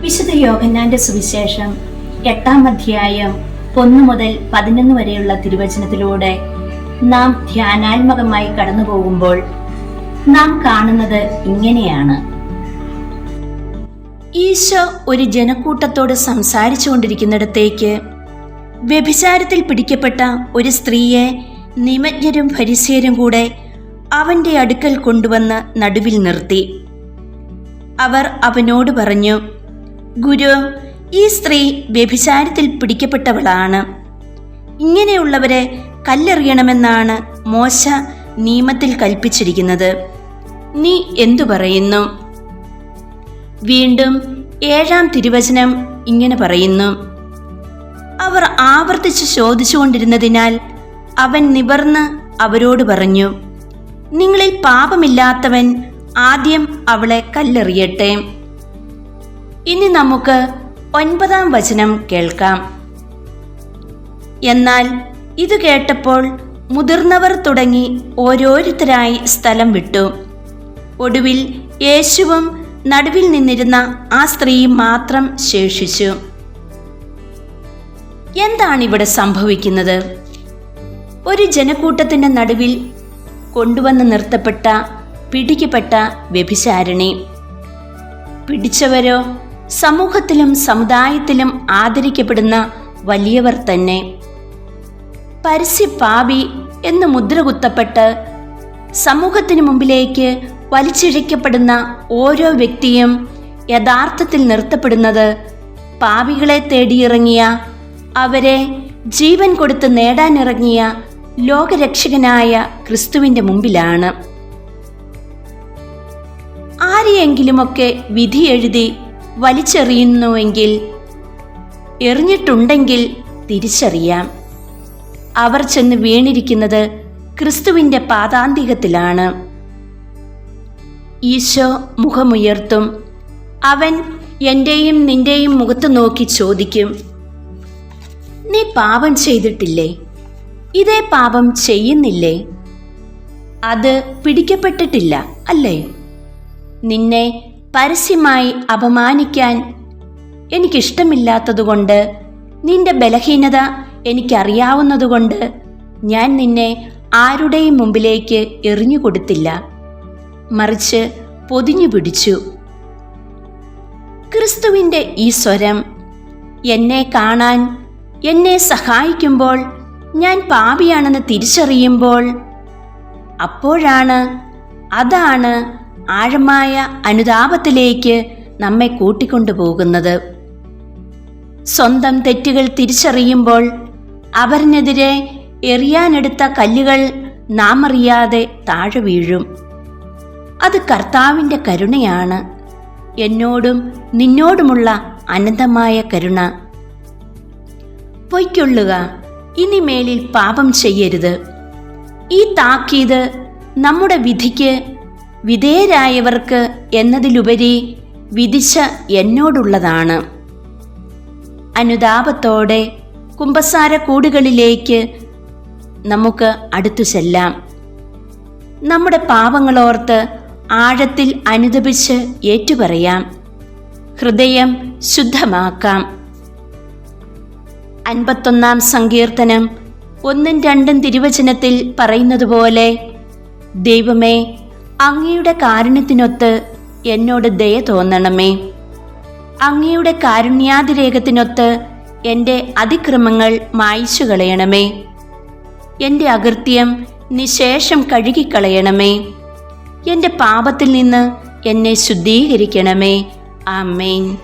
വിശുദ്ധ യോഗന്നാന്റെ സുവിശേഷം എട്ടാം അധ്യായം ഒന്ന് മുതൽ പതിനൊന്ന് വരെയുള്ള തിരുവചനത്തിലൂടെ നാം ധ്യാനാത്മകമായി കടന്നു പോകുമ്പോൾ നാം കാണുന്നത് ഇങ്ങനെയാണ്. ഈശോ ഒരു ജനക്കൂട്ടത്തോട് സംസാരിച്ചു കൊണ്ടിരിക്കുന്നിടത്തേക്ക് വ്യഭിചാരത്തിൽ പിടിക്കപ്പെട്ട ഒരു സ്ത്രീയെ നിമജ്ഞരും ഫരിസേരും കൂടെ അവന്റെ അടുക്കൽ കൊണ്ടുവന്ന് നടുവിൽ നിർത്തി. അവർ അവനോട് പറഞ്ഞു ഗുരു ഈ സ്ത്രീ വ്യഭിചാരത്തിൽ പിടിക്കപ്പെട്ടവളാണ്. ഇങ്ങനെയുള്ളവരെ കല്ലെറിയണമെന്നാണ് മോശ നിയമത്തിൽ കൽപ്പിച്ചിരിക്കുന്നത്. നീ എന്തു പറയുന്നു? വീണ്ടും ഏഴാം തിരുവചനം ഇങ്ങനെ പറയുന്നു. അവർ ആവർത്തിച്ച് ചോദിച്ചുകൊണ്ടിരുന്നതിനാൽ അവൻ നിവർന്ന് അവരോട് പറഞ്ഞു നിങ്ങളിൽ പാപമില്ലാത്തവൻ ആദ്യം അവളെ കല്ലെറിയട്ടെ. ഇനി നമുക്ക് ഒൻപതാം വചനം കേൾക്കാം. എന്നാൽ ഇത് കേട്ടപ്പോൾ മുതിർന്നവർ തുടങ്ങി ഓരോരുത്തരായി സ്ഥലം വിട്ടു. ഒടുവിൽ യേശുവും നടുവിൽ നിന്നിരുന്ന ആ സ്ത്രീ മാത്രം ശേഷിച്ചു. എന്താണ് ഇവിടെ സംഭവിക്കുന്നത്? ഒരു ജനക്കൂട്ടത്തിന്റെ നടുവിൽ കൊണ്ടുവന്ന് നിർത്തപ്പെട്ട പിടിക്കപ്പെട്ട വ്യഭിചാരിണി. പിടിച്ചവരോ സമൂഹത്തിലും സമുദായത്തിലും ആദരിക്കപ്പെടുന്ന വലിയവർ തന്നെ. പരസ്യ പാപി എന്ന് മുദ്ര കുത്തപ്പെട്ട് സമൂഹത്തിനു മുമ്പിലേക്ക് വലിച്ചിഴയ്ക്കപ്പെടുന്ന ഓരോ വ്യക്തിയും യഥാർത്ഥത്തിൽ നിർത്തപ്പെടുന്നത് പാപികളെ തേടിയിറങ്ങിയ അവരെ ജീവൻ കൊടുത്ത് നേടാനിറങ്ങിയ ലോകരക്ഷകനായ ക്രിസ്തുവിന്റെ മുമ്പിലാണ്. ആരെയെങ്കിലുമൊക്കെ വിധി എഴുതി വലിച്ചെറിയുന്നുവെങ്കിൽ എറിഞ്ഞിട്ടുണ്ടെങ്കിൽ തിരിച്ചറിയാം. അവർ ചെന്ന് വീണിരിക്കുന്നത് ക്രിസ്തുവിന്റെ പാതാന്തികത്തിലാണ് ഈശോ മുഖമുയർത്തും. അവൻ എന്റെയും നിന്റെയും മുഖത്ത് നോക്കി ചോദിക്കും നീ പാപം ചെയ്തിട്ടില്ലേ? ഇതേ പാപം ചെയ്യുന്നില്ലേ? അത് പിടിക്കപ്പെട്ടിട്ടില്ല അല്ലേ? നിന്നെ പരസ്യമായി അപമാനിക്കാൻ എനിക്കിഷ്ടമില്ലാത്തതുകൊണ്ട് നിന്റെ ബലഹീനത എനിക്കറിയാവുന്നതുകൊണ്ട് ഞാൻ നിന്നെ ആരുടെയും മുമ്പിലേക്ക് എറിഞ്ഞു കൊടുത്തില്ല. മറിച്ച് പൊതിഞ്ഞു പിടിച്ചു. ക്രിസ്തുവിന്റെ ഈ സ്വരം എന്നെ കാണാൻ എന്നെ സഹായിക്കുമ്പോൾ ഞാൻ പാപിയാണെന്ന് തിരിച്ചറിയുമ്പോൾ അപ്പോഴാണ് അതാണ് ആഴമായ അനുതാപത്തിലേക്ക് നമ്മെ കൂട്ടിക്കൊണ്ടുപോകുന്നത്. സ്വന്തം തെറ്റുകൾ തിരിച്ചറിയുമ്പോൾ അവരിനെതിരെ എറിയാനെടുത്ത കല്ലുകൾ നാം അറിയാതെ താഴെ വീഴും. അത് കർത്താവിന്റെ കരുണയാണ്. എന്നോടും നിന്നോടുമുള്ള അനന്തമായ കരുണ. പൊയ്ക്കൊള്ളുക ഇനി മേലിൽ പാപം ചെയ്യരുത്. ഈ താക്കീത് നമ്മുടെ വിധിക്ക് വിധേയരായവർക്ക് എന്നതിലുപരി വിധിശ എന്നോടുള്ളതാണ്. അനുതാപത്തോടെ കുമ്പസാര കൂടുകളിലേക്ക് നമുക്ക് അടുത്തു ചെല്ലാം. നമ്മുടെ പാപങ്ങളോർത്ത് ആഴത്തിൽ അനുദപിച്ച് ഏറ്റുപറയാം. ഹൃദയം ശുദ്ധമാക്കാം. അൻപത്തൊന്നാം സങ്കീർത്തനം ഒന്നും രണ്ടും തിരുവചനത്തിൽ പറയുന്നതുപോലെ ദൈവമേ അങ്ങയുടെ കാരുണ്യത്തിനൊത്ത് എന്നോട് ദയ തോന്നണമേ. അങ്ങയുടെ കാരുണ്യാതിരേകത്തിനൊത്ത് എന്റെ അതിക്രമങ്ങൾ മായ്ച്ചു കളയണമേ എന്റെ അകൃത്യം നിശേഷം കഴുകിക്കളയണമേ. എന്റെ പാപത്തിൽ നിന്ന് എന്നെ ശുദ്ധീകരിക്കണമേ. ആമേൻ.